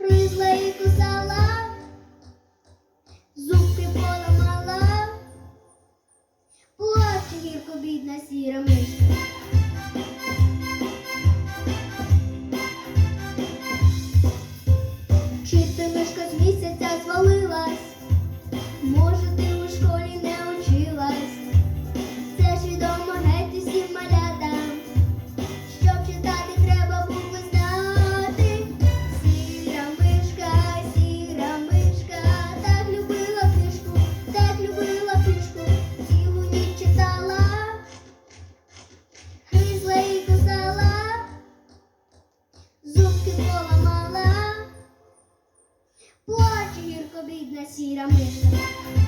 гризла і кусала, зубки поламала, плаче гірко бідна сіра мишка. Чи ти мишка з місяця звалила? acabei de se ir à.